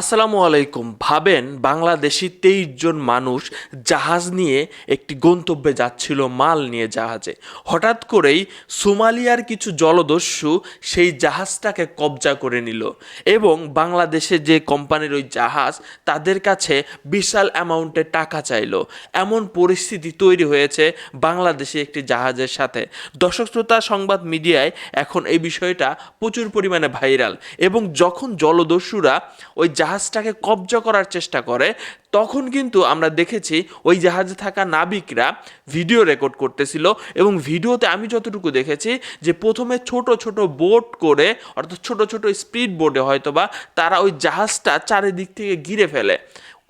আসসালামু আলাইকুম। ভাবেন বাংলাদেশি তেইশ জন মানুষ জাহাজ নিয়ে একটি গন্তব্যে যাচ্ছিল, মাল নিয়ে জাহাজে। হঠাৎ করেই সোমালিয়ার কিছু জলদস্যু সেই জাহাজটাকে কবজা করে নিল এবং বাংলাদেশে যে কোম্পানির ওই জাহাজ তাদের কাছে বিশাল অ্যামাউন্টের টাকা চাইলো। এমন পরিস্থিতি তৈরি হয়েছে বাংলাদেশে একটি জাহাজের সাথে। দর্শক শ্রোতা, সংবাদ মিডিয়ায় এখন এই বিষয়টা প্রচুর পরিমাণে ভাইরাল এবং যখন জলদস্যুরা ওই জাহাজটাকে কবজা করার চেষ্টা করে, তখন কিন্তু আমরা দেখেছি ওই জাহাজে থাকা নাবিকরা ভিডিও রেকর্ড করতেছিল এবং ভিডিওতে আমি যতটুকু দেখেছি যে প্রথমে ছোট ছোট বোট করে, অর্থাৎ ছোট ছোট স্পিড বোটে হয়তোবা তারা ওই জাহাজটা চারিদিক থেকে ঘিরে ফেলে।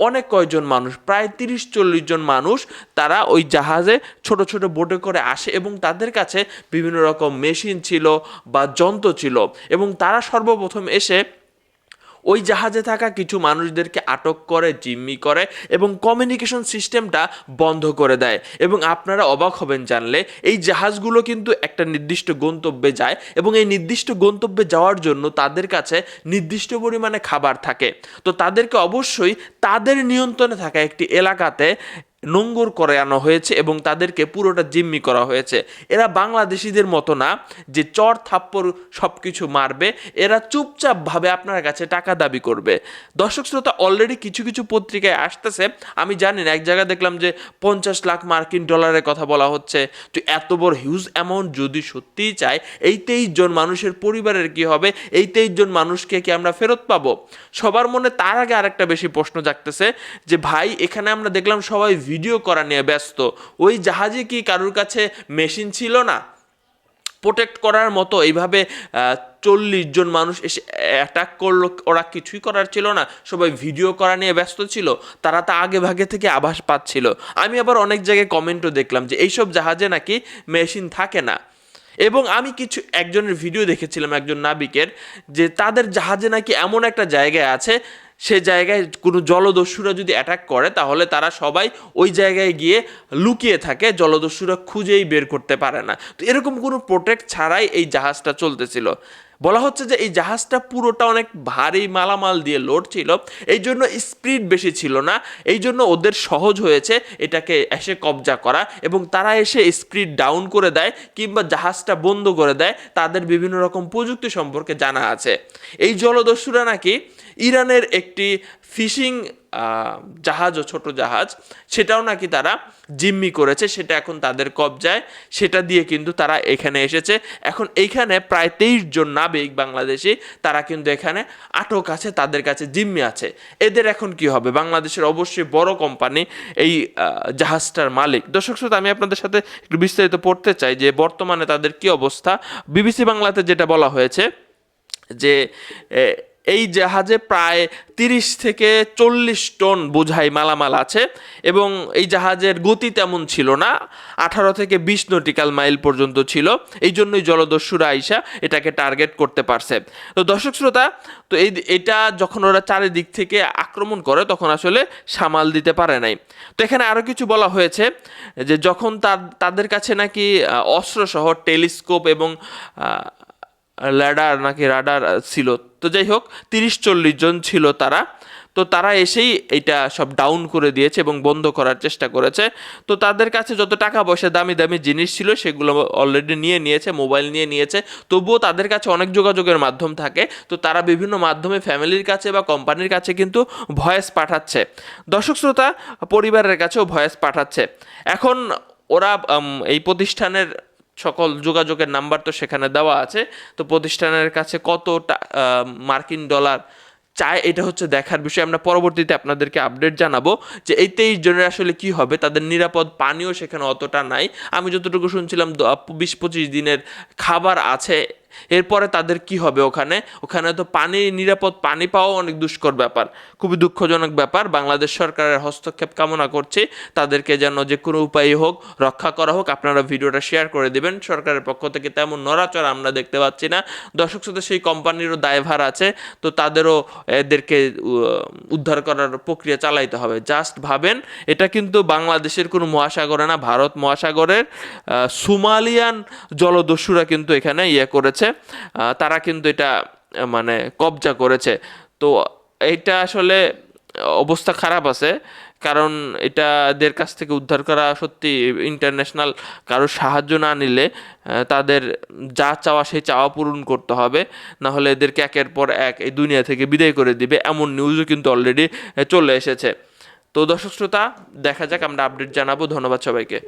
অনেক কয়জন মানুষ, প্রায় তিরিশ চল্লিশ জন মানুষ তারা ওই জাহাজে ছোট ছোট বোটে করে আসে এবং তাদের কাছে বিভিন্ন রকম মেশিন ছিল বা যন্ত্র ছিল এবং তারা সর্বপ্রথম এসে ওই জাহাজে থাকা কিছু মানুষদেরকে আটক করে, জিম্মি করে এবং কমিউনিকেশন সিস্টেমটা বন্ধ করে দেয়। এবং আপনারা অবাক হবেন জানলে, এই জাহাজগুলো কিন্তু একটা নির্দিষ্ট গন্তব্যে যায় এবং এই নির্দিষ্ট গন্তব্যে যাওয়ার জন্য তাদের কাছে নির্দিষ্ট পরিমাণে খাবার থাকে। তো তাদেরকে অবশ্যই তাদের নিয়ন্ত্রণে থাকা একটি এলাকাতে নোঙ্গর করে আনা হয়েছে এবং তাদেরকে পুরোটা জিম্মি করা হয়েছে। এরা বাংলাদেশিদের মতো না যে চর থাপ্পড় সব কিছু মারবে, এরা চুপচাপভাবে আপনার কাছে টাকা দাবি করবে। দর্শক শ্রোতা অলরেডি কিছু কিছু পত্রিকায় আসতেছে। আমি জানি না, এক জায়গায় দেখলাম যে পঞ্চাশ লাখ মার্কিন ডলারের কথা বলা হচ্ছে। তো এত বড় হিউজ অ্যামাউন্ট যদি সত্যিই চায়, এই তেইশ জন মানুষের পরিবারের কি হবে? এই তেইশ জন মানুষকে কি আমরা ফেরত পাবো? সবার মনে তার আগে আরেকটা বেশি প্রশ্ন জাগতেছে যে, ভাই, এখানে আমরা দেখলাম সবাই ভিডিও করা নিয়ে ব্যস্ত। ওই জাহাজে কি কারোর কাছে মেশিন ছিল না? প্রোটেক্ট করার মতো এইভাবে চল্লিশ জন মানুষ এসে অ্যাটাক করল, ওরা কিছুই করার ছিল না। সবাই ভিডিও করা নিয়ে ব্যস্ত ছিল। তারা তা আগে ভাগে থেকে আভাস পাচ্ছিল। আমি আবার অনেক জায়গায় কমেন্টও দেখলাম যে, এইসব জাহাজে নাকি মেশিন থাকে না? এবং আমি কিছু, একজনের ভিডিও দেখেছিলাম, একজন নাবিকের, যে তাদের জাহাজে নাকি এমন একটা জায়গায় আছে সে জায়গায় কোনো জলদস্যুরা যদি অ্যাটাক করে, তাহলে তারা সবাই ওই জায়গায় গিয়ে লুকিয়ে থাকে, জলদস্যুরা খুঁজেই বের করতে পারে না। তো এরকম কোনো প্রোটেক্ট ছাড়াই এই জাহাজটা চলতেছিল। বলা হচ্ছে যে এই জাহাজটা পুরোটা অনেক ভারী মালামাল দিয়ে লোড ছিল, এই জন্য স্পিড বেশি ছিল না, এই জন্য ওদের সহজ হয়েছে এটাকে এসে কবজা করা এবং তারা এসে স্পিড ডাউন করে দেয় কিংবা জাহাজটা বন্ধ করে দেয়, তাদের বিভিন্ন রকম প্রযুক্তি সম্পর্কে জানা আছে। এই জলদস্যুরা নাকি ইরানের একটি ফিশিং জাহাজ ও ছোট জাহাজ, সেটাও নাকি তারা জিম্মি করেছে, সেটা এখন তাদের কবজায়, সেটা দিয়ে কিন্তু তারা এখানে এসেছে। এখন এইখানে প্রায় তেইশ জন নাবিক বাংলাদেশি, তারা কিন্তু এখানে আটক আছে, তাদের কাছে জিম্মি আছে। এদের এখন কি হবে? বাংলাদেশের অবশ্যই বড় কোম্পানি এই জাহাজটার মালিক। দর্শক শ্রোতা, আমি আপনাদের সাথে একটু বিস্তারিত পড়তে চাই যে বর্তমানে তাদের কি অবস্থা। বিবিসি বাংলাতে যেটা বলা হয়েছে যে এই জাহাজে প্রায় তিরিশ থেকে চল্লিশ টন বোঝাই মালামাল আছে এবং এই জাহাজের গতি তেমন ছিল না। আঠারো থেকে বিশ নটিক্যাল মাইল পর্যন্ত ছিল। এই জন্যই জলদস্যুরা আইসা এটাকে টার্গেট করতে পারছে। তো দর্শক শ্রোতা, তো এই এটা যখন ওরা চারিদিক থেকে আক্রমণ করে, তখন আসলে সামাল দিতে পারে নাই। তো এখানে আরও কিছু বলা হয়েছে যে যখন তাদের কাছে নাকি অস্ত্রসহ টেলিস্কোপ এবং ল্যাডার নাকি রাডার ছিল। তো যাই হোক, তিরিশ চল্লিশ জন ছিল তারা। তো তারা এসেই এটা সব ডাউন করে দিয়েছে এবং বন্ধ করার চেষ্টা করেছে। তো তাদের কাছে যত টাকা পয়সা দামি দামি জিনিস ছিল সেগুলো অলরেডি নিয়ে নিয়েছে মোবাইল নিয়ে নিয়েছে। তবুও তাদের কাছে অনেক যোগাযোগের মাধ্যম থাকে। তো তারা বিভিন্ন মাধ্যমে ফ্যামিলির কাছে বা কোম্পানির কাছে কিন্তু ভয়েস পাঠাচ্ছে। দর্শক শ্রোতা, পরিবারের কাছেও ভয়েস পাঠাচ্ছে। এখন ওরা এই প্রতিষ্ঠানের সকল যোগাযোগের নাম্বার তো সেখানে দেওয়া আছে। তো প্রতিষ্ঠানের কাছে কত মার্কিন ডলার চায়, এটা হচ্ছে দেখার বিষয়। আমরা পরবর্তীতে আপনাদেরকে আপডেট জানাব যে এই তেইশ জনের আসলে কি হবে, তাদের নিরাপদ পানীয় সেখানে অতটা নাই। আমি যতটুকু শুনছিলাম বিশ পঁচিশ দিনের খাবার আছে এরপরে তাদের কি হবে ওখানে? ওখানে তো পানি, নিরাপদ পানি পাওয়া অনেক দুষ্কর ব্যাপার। খুবই দুঃখজনক ব্যাপার। বাংলাদেশ সরকারের হস্তক্ষেপ কামনা করছি। তাদেরকে যেন যে কোনো উপায় হোক, রক্ষা করা হোক, আপনারা ভিডিওটা শেয়ার করে দেবেন। সরকারের পক্ষ থেকে তেমন নড়াচড়া আমরা দেখতে পাচ্ছি না। দর্শক সাথে সেই কোম্পানিরও দায়ভার আছে। তো তাদেরও এদেরকে উদ্ধার করার প্রক্রিয়া চালাইতে হবে। জাস্ট ভাবেন, এটা কিন্তু বাংলাদেশের কোনো মহাসাগরে না, ভারত মহাসাগরের সুমালিয়ান জলদস্যুরা কিন্তু এখানে ইয়ে করেছে। তারা কিন্তু এটা মানে কবজা করেছে। তো এটা আসলে অবস্থা খারাপ আছে, কারণ এটা এদের কাছ থেকে উদ্ধার করা সত্যি ইন্টারন্যাশনাল কারও সাহায্য না নিলে তাদের যা চাওয়া সেই চাওয়া পূরণ করতে হবে। না হলে এদেরকে একের পর এক এই দুনিয়া থেকে বিদায় করে দিবে। এমন নিউজও কিন্তু অলরেডি চলে এসেছে। তো দর্শক শ্রোতা, দেখা যাক আমরা আপডেট জানাব। ধন্যবাদ সবাইকে।